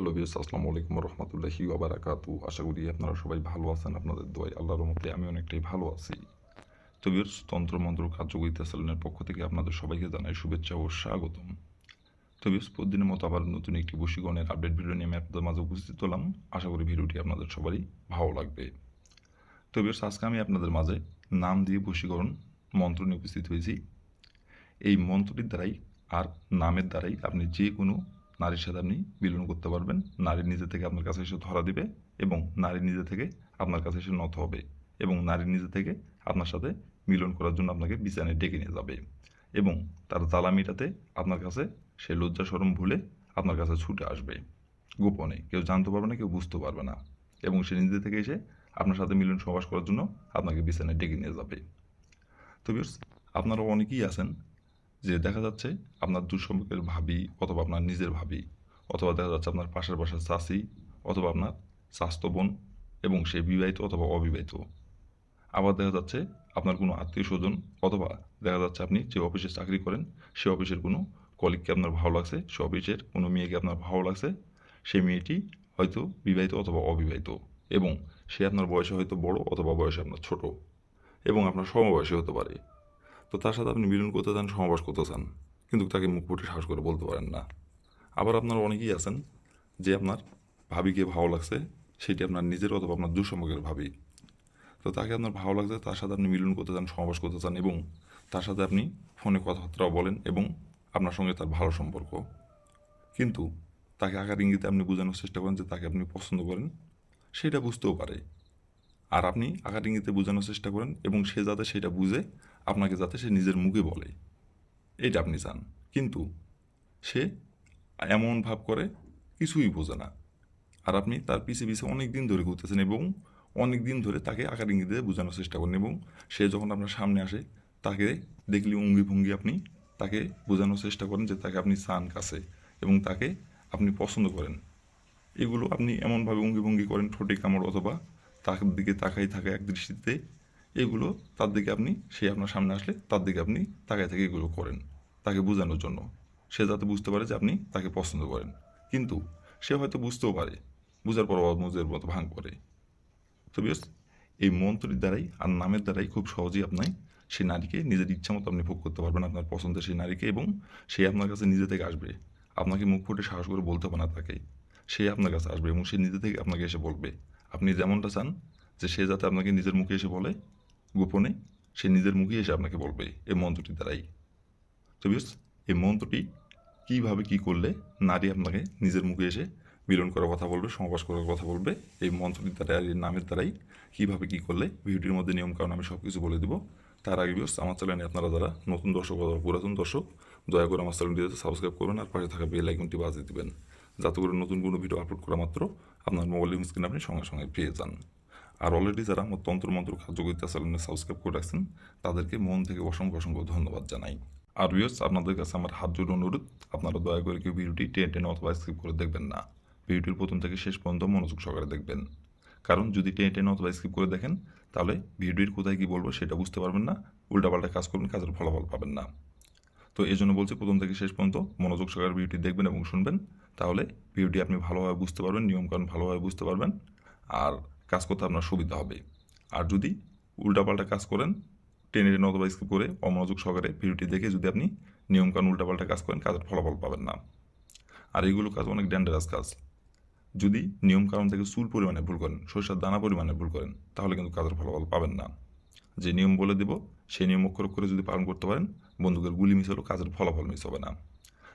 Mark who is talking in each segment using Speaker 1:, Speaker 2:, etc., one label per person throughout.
Speaker 1: Hello বিয়াস আসসালামু আলাইকুম রহমতুল্লাহি ওবারাকাতু আশা করি আপনারা সবাই ভালো আছেন, আপনাদের দোয়াই আল্লাহর রহমতে আমি অনেকটাই ভালো আছি। তো বিয়াস তন্ত্রমন্ত্র কার্যকরিতা সেলনের পক্ষ থেকে আপনাদের সবাইকে জানাই শুভেচ্ছা ও স্বাগতম। তো বিয়াস প্রতিদিনের মতো আবার নতুন একটি বশীকরণের আপডেট ভিডিও নিয়ে আমি আপনাদের মাঝে উপস্থিত হলাম। আশা করি ভিডিওটি আপনাদের সবারই ভালো লাগবে। তো বিয়াস আজকে আমি আপনাদের মাঝে নাম দিয়ে বশীকরণ মন্ত্র নিয়ে উপস্থিত হয়েছি। এই মন্ত্রটির দ্বারাই আর নামের দ্বারাই আপনি যে কোনো নারীর সাথে আপনি মিলন করতে পারবেন। নারীর নিজে থেকে আপনার কাছে এসে ধরা দিবে এবং নারী নিজে থেকে আপনার কাছে এসে নত হবে এবং নারীর নিজে থেকে আপনার সাথে মিলন করার জন্য আপনাকে বিছানায় ডেকে নিয়ে যাবে এবং তার জ্বালা মেটাতে আপনার কাছে সে লজ্জা সরম ভুলে আপনার কাছে ছুটে আসবে। গোপনে কেউ জানতে পারবে না, কেউ বুঝতে পারবে না এবং সে নিজে থেকে এসে আপনার সাথে মিলন সবাস করার জন্য আপনাকে বিছানায় ডেকে নিয়ে যাবে। তো আপনারা অনেকেই আছেন যে দেখা যাচ্ছে আপনার দুঃসম্পর্কের ভাবি অথবা আপনার নিজের ভাবি অথবা দেখা যাচ্ছে আপনার পাশের পাশের চাষি অথবা আপনার স্বাস্থ্য বোন এবং সে বিবাহিত অথবা অবিবাহিত। আবার দেখা যাচ্ছে আপনার কোনো আত্মীয় স্বজন অথবা দেখা যাচ্ছে আপনি যে অফিসে চাকরি করেন, সে অফিসের কোনো কলিগকে আপনার ভালো লাগছে, সে অফিসের কোনো মেয়েকে আপনার ভালো লাগছে, সে মেয়েটি হয়তো বিবাহিত অথবা অবিবাহিত এবং সে আপনার বয়সে হয়তো বড় অথবা বয়সে আপনার ছোট এবং আপনার সমবয়সী হতে পারে। তো তার সাথে আপনি মিলন করতে চান সমাবাস করতে চান, কিন্তু তাকে মুখ ফুটে সাহস করে বলতে পারেন না। আবার আপনার অনেকেই আছেন যে আপনার ভাবিকে ভালো লাগছে, সেটি আপনার নিজের অথবা আপনার দুঃসম্পর্কের ভাবি। তো তাকে আপনার ভালো লাগছে, তার সাথে আপনি মিলন করতে চান সমাবাস করতে চান এবং তার সাথে আপনি ফোনে কথাবার্তাও বলেন এবং আপনার সঙ্গে তার ভালো সম্পর্ক। কিন্তু তাকে আকার ইঙ্গিতে আপনি বোঝানোর চেষ্টা করেন যে তাকে আপনি পছন্দ করেন, সেটা বুঝতেও পারে। আর আপনি আকার ইঙ্গিতে বোঝানোর চেষ্টা করেন এবং সে যাতে সেটা বুঝে আপনাকে যাতে সে নিজের মুখে বলে। এটা আপনি চান। কিন্তু সে এমন ভাব করে, কিছুই বোঝে না। আর আপনি তার পিছে পিছে অনেক দিন ধরে ঘুরতেছেন এবং অনেক দিন ধরে তাকে আকার ইঙ্গিতে বোঝানোর চেষ্টা করেন এবং সে যখন আপনার সামনে আসে, তাকে দেখলে অঙ্গি ভঙ্গি আপনি তাকে বোঝানোর চেষ্টা করেন যে তাকে আপনি চান কাছে এবং তাকে আপনি পছন্দ করেন। এগুলো আপনি এমনভাবে অঙ্গি ভঙ্গি করেন, ঠোঁটে কামড় অথবা তার দিকে তাকাই থাকা এক দৃষ্টিতে এগুলো তার দিকে আপনি, সে আপনার সামনে আসলে তার দিকে আপনি তাকাই থেকে এগুলো করেন, তাকে বোঝানোর জন্য। সে যাতে বুঝতে পারে যে আপনি তাকে পছন্দ করেন। কিন্তু সে হয়তো বুঝতেও পারে, বুঝার পর মুজের মতো ভাঙ করে। তো বিয়স এই মন্ত্রের দ্বারাই আর নামের দ্বারাই খুব সহজেই আপনি সেই নারীকে নিজের ইচ্ছা মতো আপনি ভোগ করতে পারবেন আপনার পছন্দের সেই নারীকে এবং সে আপনার কাছে নিজে থেকে আসবে। আপনাকে মুখ ফুটে সাহস করে বলতে হবে না তাকে। সে আপনার কাছে আসবে এবং সে নিজে থেকে আপনাকে এসে বলবে। আপনি যেমনটা চান যে সে যাতে আপনাকে নিজের মুখে এসে বলে গোপনে সে নিজের মুখে এসে আপনাকে বলবে এই মন্ত্রটি দ্বারাই। তো বিয়স এই মন্ত্রটি কীভাবে কী করলে নারী আপনাকে নিজের মুখে এসে মিলন করার কথা বলবে সমাবাস করার কথা বলবে, এই মন্ত্রটির দ্বারা আর নামের দ্বারাই কীভাবে কী করলে ভিডিওটির মধ্যে নিয়ম কারণ আমি সব কিছু বলে দেবো। তার আগে বিয়স আমার চ্যানেলে আপনারা যারা নতুন দর্শক অথবা পুরাতন দর্শক, দয়া করে আমার চ্যানেলটিতে সাবস্ক্রাইব করবেন আর পাশে থাকা বেল আইকনটি বাজিয়ে দিবেন। যাতে করে নতুন কোনো ভিডিও আপলোড করা মাত্র আপনার মোবাইল স্ক্রিনে আপনি সঙ্গে সঙ্গে পেয়ে যান। আর অলরেডি যারা আমার তন্ত্রমন্ত্র কার্যকরিতা চ্যানেলে সাবস্ক্রাইব করে রাখছেন, তাদেরকে মন থেকে অসংখ্য অসংখ্য ধন্যবাদ জানাই। আর ভিউস আপনাদের কাছে আমার হাত জোড় অনুরোধ, আপনারা দয়া করে কেউ ভিডিওটি টেন টেনে অথবা স্কিপ করে দেখবেন না। ভিডিওটির প্রথম থেকে শেষ পর্যন্ত মনোযোগ সহকারে দেখবেন। কারণ যদি টেনে টেনে অথবা স্কিপ করে দেখেন, তাহলে ভিডিওর কোথায় কী বলব সেটা বুঝতে পারবেন না, উল্টাপাল্টা কাজ করবেন, কাজের ফলাফল পাবেন না। তো এই জন্য বলছি প্রথম থেকে শেষ পর্যন্ত মনোযোগ সহকারে ভিডিওটি দেখবেন এবং শুনবেন, তাহলে ভিডিওটি আপনি ভালোভাবে বুঝতে পারবেন, নিয়মকানুন ভালোভাবে বুঝতে পারবেন। আর কাজ করতে আপনার সুবিধা হবে। আর যদি উল্টাপাল্টা কাজ করেন, টেনে টেনে অথবা স্কিপ করে অমনোযোগ সহকারে ভিডিওটি দেখে যদি আপনি নিয়মকানুন উল্টাপাল্টা কাজ করেন, কাজের ফলাফল পাবেন না। আর এইগুলো কাজ অনেক ডেঞ্জারাস কাজ। যদি নিয়মকানুন থেকে চুল পরিমাণে ভুল করেন, সরষার দানা পরিমাণে ভুল করেন, তাহলে কিন্তু কাজের ফলাফল পাবেন না। যে নিয়ম বলে দেব, সেই নিয়ম অক্ষর করে যদি পালন করতে পারেন বন্দুকের গুলি মিস হলেও কাজের ফলাফল মিস হবে না।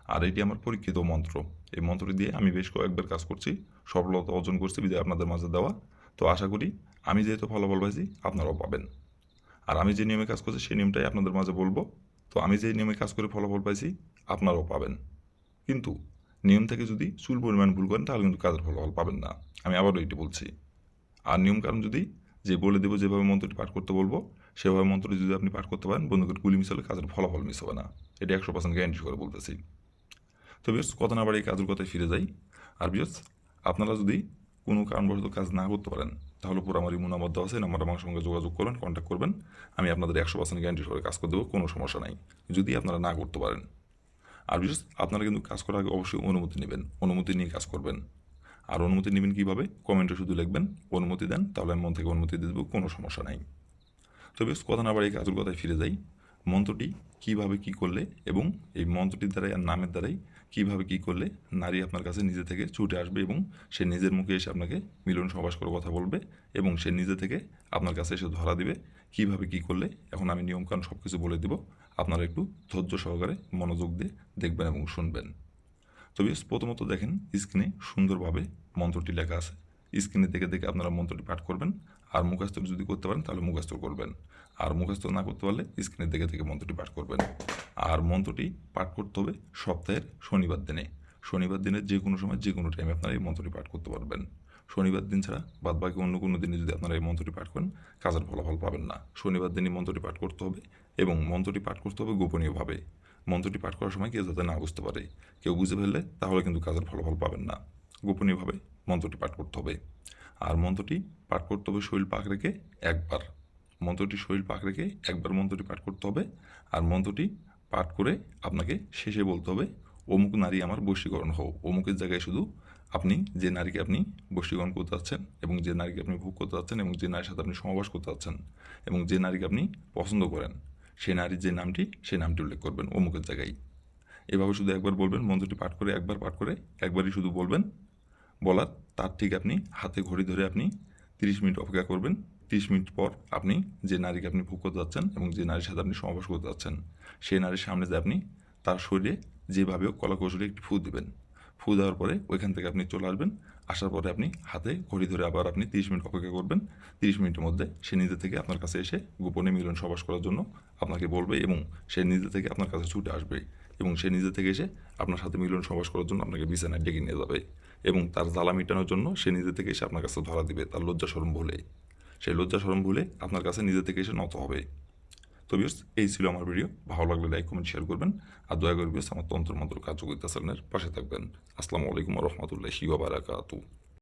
Speaker 1: আর এটি আমার পরীক্ষিত মন্ত্র। এই মন্ত্রটি দিয়ে আমি বেশ কয়েকবার কাজ করছি, সফলতা অর্জন করছি, বিদায় আপনাদের মাঝে দেওয়া। তো আশা করি আমি যেহেতু ফলাফল পাইছি আপনারাও পাবেন। আর আমি যে নিয়মে কাজ করছি, সেই নিয়মটাই আপনাদের মাঝে বলব। তো আমি যে নিয়মে কাজ করে ফলাফল পাইছি আপনারাও পাবেন। কিন্তু নিয়ম থেকে যদি চুল পরিমাণ ভুল করেন, তাহলে কিন্তু কাজের ফলাফল পাবেন না। আমি আবারও এটি বলছি। আর নিয়ম কারণ যদি যে বলে দেবো, যেভাবে মন্ত্রটি পাঠ করতে বলব, সেভাবে মন্ত্রটি যদি আপনি পাঠ করতে পারেন বন্ধুকের গুলি মিস হলে কাজের ফলাফল মিস হবে না। এটি একশো পার্সেন্ট গ্যারান্টি করে বলতেছি। তো বিয়স কথা না বাড়ি কাজের কথায় ফিরে যাই। আর বিয়স আপনারা যদি কোনো কারণবশত কাজ না করতে পারেন, তাহলে পুরো আমার ইমুন মধ্যে আছে নাম্বার আমার সঙ্গে যোগাযোগ করবেন কন্ট্যাক্ট করবেন, আমি আপনাদের একশো পার্সেন্ট গ্যারান্টি করে কাজ করে দেবো, কোনো সমস্যা নাই, যদি আপনারা না করতে পারেন। আর বিশেষ, আপনারা কিন্তু কাজ করার আগে অবশ্যই অনুমতি নেবেন, অনুমতি নিয়ে কাজ করবেন। আর অনুমতি নেবেন কীভাবে? কমেন্টে শুধু লিখবেন, অনুমতি দেন, তাহলে আমি মন থেকে অনুমতি দিয়ে দেবো, কোনো সমস্যা নাই। তবে কথা না বাড়ি কাজের কথায় ফিরে যাই। মন্ত্রটি কীভাবে কি করলে এবং এই মন্ত্রটির দ্বারাই আর নামের দ্বারাই কীভাবে কি করলে নারী আপনার কাছে নিজে থেকে ছুটে আসবে এবং সে নিজের মুখে এসে আপনাকে মিলন সবাস করে কথা বলবে এবং সে নিজে থেকে আপনার কাছে এসে ধরা দিবে। কীভাবে কি করলে? এখন আমি নিয়মকানুন সব কিছু বলে দিব। আপনারা একটু ধৈর্য সহকারে মনোযোগ দিয়ে দেখবেন এবং শুনবেন। তবে প্রথমত দেখেন, স্ক্রিনে সুন্দরভাবে মন্ত্রটি লেখা আছে। স্ক্রিনে দেখে দেখে আপনারা মন্ত্রটি পাঠ করবেন। আর মুখস্থ যদি করতে পারেন, তাহলে মুখস্থ করবেন। আর মুখস্থ না করতে পারলে স্ক্রিনে দেখে থেকে মন্ত্রটি পাঠ করবেন। আর মন্ত্রটি পাঠ করতে হবে সপ্তাহের শনিবার দিনে। শনিবার দিনে যে কোনো সময়, যে কোনো টাইমে আপনারা এই মন্ত্রটি পাঠ করতে পারবেন। শনিবার দিন ছাড়া বাদ বাকি অন্য কোনো দিনে যদি আপনারা এই মন্ত্রটি পাঠ করেন, কাজের ফলাফল পাবেন না। শনিবার দিনই মন্ত্রটি পাঠ করতে হবে এবং মন্ত্রটি পাঠ করতে হবে গোপনীয়ভাবে। মন্ত্রটি পাঠ করার সময় কেউ যাতে না বুঝতে পারে, কেউ বুঝে ফেললে তাহলে কিন্তু কাজের ফলাফল পাবেন না। গোপনীয়ভাবে মন্ত্রটি পাঠ করতে হবে। আর মন্ত্রটি পাঠ করতে হবে শরীর পাক রেখে একবার। মন্ত্রটি শরীর পাক রেখে একবার মন্ত্রটি পাঠ করতে হবে আর মন্ত্রটি পাঠ করে আপনাকে শেষে বলতে হবে, অমুক নারী আমার বশীকরণ হও। অমুকের জায়গায় শুধু আপনি, যে নারীকে আপনি বশীকরণ করতে যাচ্ছেন এবং যে নারীকে আপনি ভোগ করতে যাচ্ছেন এবং যে নারীর সাথে আপনি সমাবাস করতে যাচ্ছেন এবং যে নারীকে আপনি পছন্দ করেন সেই নারীর যে নামটি সেই নামটি উল্লেখ করবেন অমুকের জায়গায়। এভাবে শুধু একবার বলবেন, মন্ত্রটি পাঠ করে একবার, পাঠ করে একবারই শুধু বলবেন বলার, তার ঠিক আপনি হাতে ঘড়ি ধরে আপনি তিরিশ মিনিট অপেক্ষা করবেন। তিরিশ মিনিট পর আপনি যে নারীকে আপনি ভোগ করতে যাচ্ছেন এবং যে নারীর সাথে আপনি সমাবেশ করতে যাচ্ছেন, সেই নারীর সামনে যে আপনি তার শরীরে যেভাবে হোক কলা কৌশলে একটি ফু দেবেন। ফু দেওয়ার পরে ওইখান থেকে আপনি চলে আসবেন। আসার পরে আপনি হাতে ঘড়ি ধরে আবার আপনি তিরিশ মিনিট অপেক্ষা করবেন। তিরিশ মিনিটের মধ্যে সে নিজে থেকে আপনার কাছে এসে গোপনে মিলন সবাস করার জন্য আপনাকে বলবে এবং সে নিজে থেকে আপনার কাছে ছুটে আসবে। এবং সে নিজে থেকে এসে আপনার সাথে মিলন সবাস করার জন্য আপনাকে বিছানায় ডেকে নিয়ে যাবে এবং তার জ্বালা মেটানোর জন্য সে নিজে থেকে এসে আপনার কাছে ধরা দিবে তার লজ্জা সরম ভুলে। সেই লজ্জা সরম ভুলে আপনার কাছে নিজে থেকে এসে নত হবে। তো বিয়স এই ছিল আমার ভিডিও ভালো লাগলে লাইক কমেন্ট শেয়ার করবেন। আর দয়া করে বিয়স আমার তন্ত্র মন্ত্র কার্যকরিতা চ্যানেলের পাশে থাকবেন। আসসালামু আলাইকুম রহমতুল্লাহি ওবারাকাতু